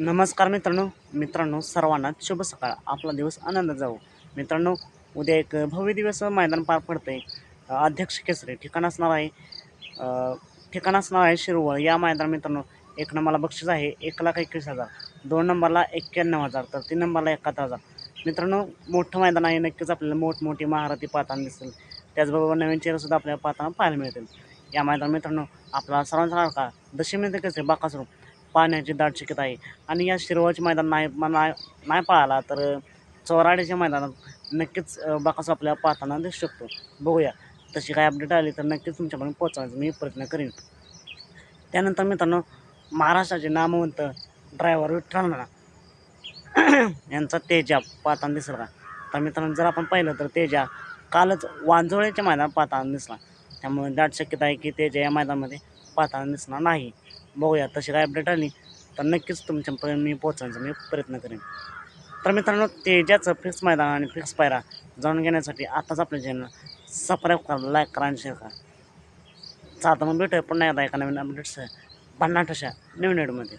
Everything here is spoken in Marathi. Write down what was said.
नमस्कार मित्रांनो. मित्रांनो सर्वांना शुभ सकाळ. आपला दिवस आनंद जाऊ मित्रांनो उद्या एक भव्य दिवस मैदान पार पडतं आहे अध्यक्ष केसरी ठिकाण असणार आहे. ठिकाण असणार आहे शिरवळ. या मैदान मित्रांनो एक नंबरला बक्षीस आहे. एक लाख एकवीस हजार. दोन नंबरला एक्क्याण्णव हजार तर तीन नंबरला एकाहत्तर हजार. मित्रांनो मोठं मैदान आहे. नक्कीच आपल्याला मोठमोठी महारथी पाहताना दिसेल. त्याचबरोबर नवीन चेहरे सुद्धा आपल्याला पाहताना पाहायला मिळतील. या मैदान मित्रांनो आपला सर्वांचा लाडका दशमी केसरे बाकासरूप पाण्याची दाट शक्यता आहे. आणि या शिरवळचे मैदान नाही नाही नाही पाहिला तर चौराड्याच्या मैदानात नक्कीच अ, आपल्याला पाहताना दिसू शकतो. बघूया. तशी काय अपडेट आली तर नक्कीच तुमच्यापर्यंत पोहोचवायचा मी प्रयत्न करीन. त्यानंतर मित्रांनो महाराष्ट्राचे नामवंत ड्रायव्हर विठ्ठल यांचा तेजा पाहताना दिसला का? तर मित्रांनो जर आपण पाहिलं तर तेजा कालच वांजोळ्याच्या मैदानात पाहताना दिसला. त्यामुळे दाट शक्यता आहे की तेजा या मैदानामध्ये पाहताना दिसणार नाही. बघूया तशी काय अपडेट आली तर नक्कीच तुमच्यापर्यंत मी पोहोचण्याचा मी प्रयत्न करेन. तर मित्रांनो तेजाचं फिक्स मैदान आणि फिक्स पायरा जाणून घेण्यासाठी आताच आपल्या चॅनल सबस्क्राईब करा लाईक करा आणि शेअर करा. चालतं मग भेटूया पुन्हा एकदा एका नवीन अपडेट्स भन्नाट अशा नवीन व्हिडिओमध्ये